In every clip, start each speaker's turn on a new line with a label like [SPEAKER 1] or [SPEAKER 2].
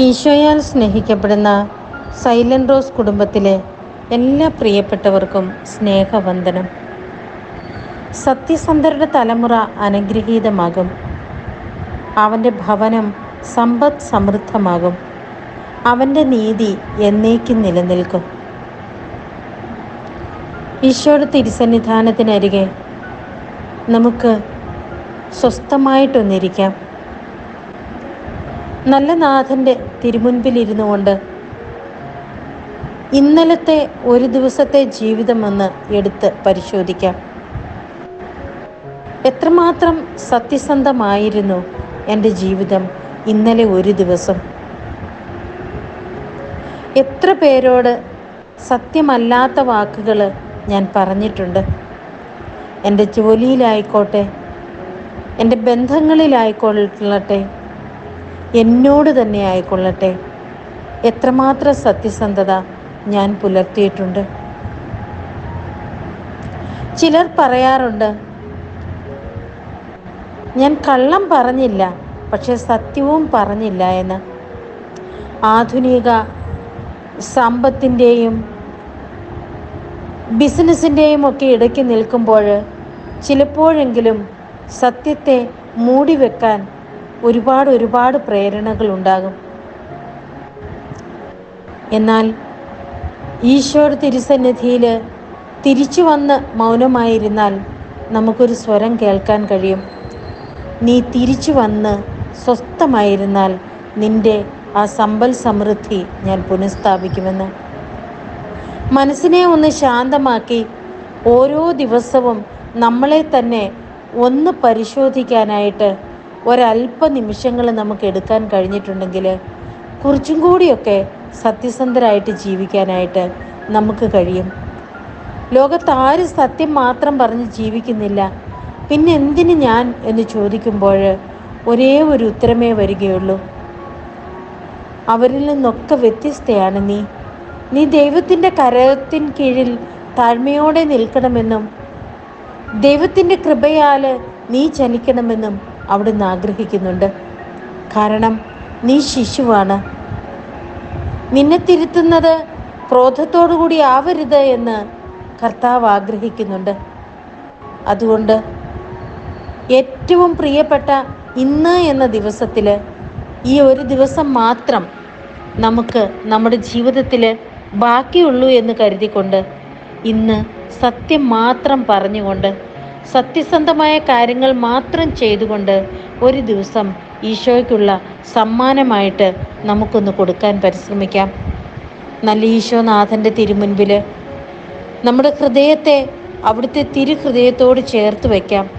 [SPEAKER 1] ഈശോയാൽ സ്നേഹിക്കപ്പെടുന്ന silent rose കുടുംബത്തിലെ എല്ലാ പ്രിയപ്പെട്ടവർക്കും സ്നേഹവന്ദനം. സത്യസന്ധരുടെ തലമുറ അനുഗ്രഹീതമാകും. അവന്റെ ഭവനം സമ്പദ് സമൃദ്ധമാകും. അവന്റെ നീതി എന്നേക്കും നിലനിൽക്കും. ഈശോയുടെ തിരുസന്നിധാനത്തിനരികെ നമുക്ക് സ്വസ്ഥമായിട്ടൊന്നിരിക്കാം. നല്ല നാഥന്റെ തിരുമുൻപിലിരുന്നു കൊണ്ട് ഇന്നലത്തെ ഒരു ദിവസത്തെ ജീവിതമെന്ന് എടുത്ത് പരിശോധിക്കാം. എത്രമാത്രം സത്യസന്ധമായിരുന്നു എന്റെ ജീവിതം ഇന്നലെ ഒരു ദിവസം. എത്ര പേരോട് സത്യമല്ലാത്ത വാക്കുകൾ ഞാൻ പറഞ്ഞിട്ടുണ്ട്. എന്റെ ജോലിയിലായിക്കോട്ടെ എന്റെ ബന്ധങ്ങളിലായിക്കൊള്ളട്ടെ എന്നോട് തന്നെ ആയിക്കൊള്ളട്ടെ. എത്രമാത്രം സത്യസന്ധത ഞാൻ പുലർത്തിയിട്ടുണ്ട്. ചിലർ പറയാറുണ്ട് ഞാൻ കള്ളം പറഞ്ഞില്ല പക്ഷെ സത്യവും പറഞ്ഞില്ല എന്ന്. ആധുനിക സമ്പത്തിന്റെയും ബിസിനസ്സിന്റെയും ഒക്കെ ഇടയ്ക്ക് നിൽക്കുമ്പോൾ ചിലപ്പോഴെങ്കിലും സത്യത്തെ മൂടിവെക്കാൻ ഒരുപാട് ഒരുപാട് പ്രേരണകൾ ഉണ്ടാകും. എന്നാൽ ഈശോയുടെ തിരുസന്നിധിയിൽ തിരിച്ചു വന്ന് മൗനമായിരുന്നാൽ നമുക്കൊരു സ്വരം കേൾക്കാൻ കഴിയും. നീ തിരിച്ചു വന്ന് സ്വസ്ഥമായിരുന്നാൽ നിന്റെ ആ സമ്പൽ സമൃദ്ധി ഞാൻ പുനഃസ്ഥാപിക്കുമെന്ന്. മനസ്സിനെ ഒന്ന് ശാന്തമാക്കി ഓരോ ദിവസവും നമ്മളെ തന്നെ ഒന്ന് പരിശോധിക്കാനായിട്ട് ഒരല്പ നിമിഷങ്ങൾ നമുക്ക് എടുക്കാൻ കഴിഞ്ഞിട്ടുണ്ടെങ്കിൽ കുറച്ചും കൂടിയൊക്കെ സത്യസന്ധരായിട്ട് ജീവിക്കാനായിട്ട് നമുക്ക് കഴിയും. ലോകത്ത് ആരും സത്യം മാത്രം പറഞ്ഞ് ജീവിക്കുന്നില്ല. പിന്നെ എന്തിന് ഞാൻ എന്ന് ചോദിക്കുമ്പോൾ ഒരേ ഒരു ഉത്തരമേ വരികയുള്ളൂ. അവരിൽ നിന്നൊക്കെ വ്യത്യസ്തയാണ് നീ. നീ ദൈവത്തിന്റെ കരത്തിൻ കീഴിൽ താഴ്മയോടെ നിൽക്കണമെന്നും ദൈവത്തിന്റെ കൃപയാൽ നീ ചലിക്കണമെന്നും അവിടുന്ന് ആഗ്രഹിക്കുന്നുണ്ട്. കാരണം നീ ശിശുവാണ്. നിന്നെ തിരുത്തുന്നത് ക്രോധത്തോടു കൂടി ആവരുത് എന്ന് കർത്താവ് ആഗ്രഹിക്കുന്നുണ്ട്. അതുകൊണ്ട് ഏറ്റവും പ്രിയപ്പെട്ട ഇന്ന് എന്ന ദിവസത്തിൽ ഈ ഒരു ദിവസം മാത്രം നമുക്ക് നമ്മുടെ ജീവിതത്തിൽ ബാക്കിയുള്ളൂ എന്ന് കരുതിക്കൊണ്ട് ഇന്ന് സത്യം മാത്രം പറഞ്ഞുകൊണ്ട് സത്യസന്ധമായ കാര്യങ്ങൾ മാത്രം ചെയ്തുകൊണ്ട് ഒരു ദിവസം ഈശോയ്ക്കുള്ള സമ്മാനമായിട്ട് നമുക്കൊന്ന് കൊടുക്കാൻ പരിശ്രമിക്കാം. നല്ല ഈശോനാഥന്റെ തിരുമുൻപിൽ നമ്മുടെ ഹൃദയത്തെ അവിടുത്തെ തിരുഹൃദയത്തോട് ചേർത്ത് വയ്ക്കാം.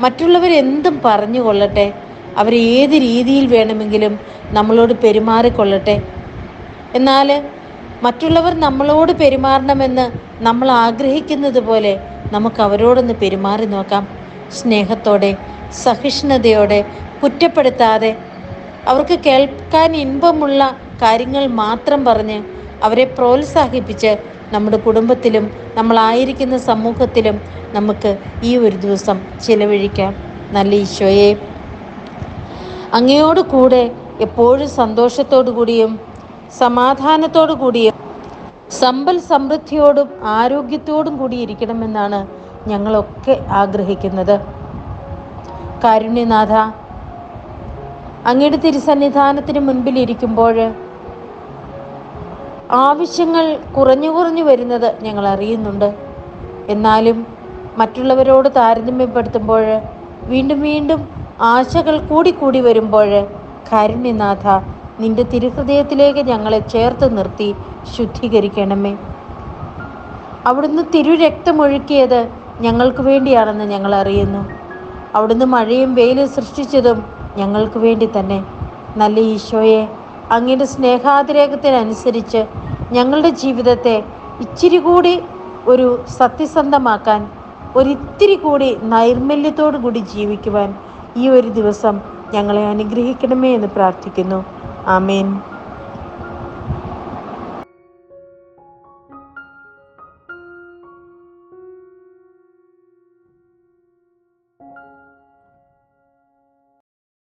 [SPEAKER 1] മറ്റുള്ളവരെന്തും പറഞ്ഞു കൊള്ളട്ടെ. അവർ ഏത് രീതിയിൽ വേണമെങ്കിലും നമ്മളോട് പെരുമാറിക്കൊള്ളട്ടെ. എന്നാൽ മറ്റുള്ളവർ നമ്മളോട് പെരുമാറണമെന്ന് നമ്മൾ ആഗ്രഹിക്കുന്നത് പോലെ നമുക്ക് അവരോടൊന്ന് പെരുമാറി നോക്കാം. സ്നേഹത്തോടെ സഹിഷ്ണുതയോടെ കുറ്റപ്പെടുത്താതെ. അവർക്ക് കേൾക്കാൻ ഇൻപമുള്ള കാര്യങ്ങൾ മാത്രം പറഞ്ഞ് അവരെ പ്രോത്സാഹിപ്പിച്ച് നമ്മുടെ കുടുംബത്തിലും നമ്മളായിരിക്കുന്ന സമൂഹത്തിലും നമുക്ക് ഈ ഒരു ദിവസം ചിലവഴിക്കാം. നല്ല ഈശോയെ. അങ്ങയോട് കൂടെ എപ്പോഴും സന്തോഷത്തോടു കൂടിയും സമാധാനത്തോടു കൂടിയും സമ്പൽ സമൃദ്ധിയോടും ആരോഗ്യത്തോടും കൂടി ഇരിക്കണമെന്നാണ് ഞങ്ങളൊക്കെ ആഗ്രഹിക്കുന്നത്. കാരുണ്യനാഥ അങ്ങയുടെ തിരുസന്നിധാനത്തിന് മുൻപിൽ ഇരിക്കുമ്പോൾ ആവശ്യങ്ങൾ കുറഞ്ഞു കുറഞ്ഞു വരുന്നത് ഞങ്ങൾ അറിയുന്നുണ്ട്. എന്നാലും മറ്റുള്ളവരോട് താരതമ്യപ്പെടുത്തുമ്പോൾ വീണ്ടും വീണ്ടും ആശകൾ കൂടി കൂടി വരുമ്പോൾ കാരുണ്യനാഥ നിന്റെ തിരുഹൃദയത്തിലേക്ക് ഞങ്ങളെ ചേർത്ത് നിർത്തി ശുദ്ധീകരിക്കണമേ. അവിടുന്ന് തിരുരക്തമൊഴുക്കിയത് ഞങ്ങൾക്ക് വേണ്ടിയാണെന്ന് ഞങ്ങൾ അറിയുന്നു. അവിടുന്ന് മഴയും വെയിലും സൃഷ്ടിച്ചതും ഞങ്ങൾക്ക് വേണ്ടി തന്നെ. നല്ല ഈശോയെ അങ്ങയുടെ സ്നേഹാതിരേകത്തിനനുസരിച്ച് ഞങ്ങളുടെ ജീവിതത്തെ ഇച്ചിരി കൂടി ഒരു സത്യസന്ധമാക്കാൻ ഒരിത്തിരി കൂടി നൈർമല്യത്തോടു കൂടി ജീവിക്കുവാൻ ഈ ഒരു ദിവസം ഞങ്ങളെ അനുഗ്രഹിക്കണമേ എന്ന് പ്രാർത്ഥിക്കുന്നു. Amen.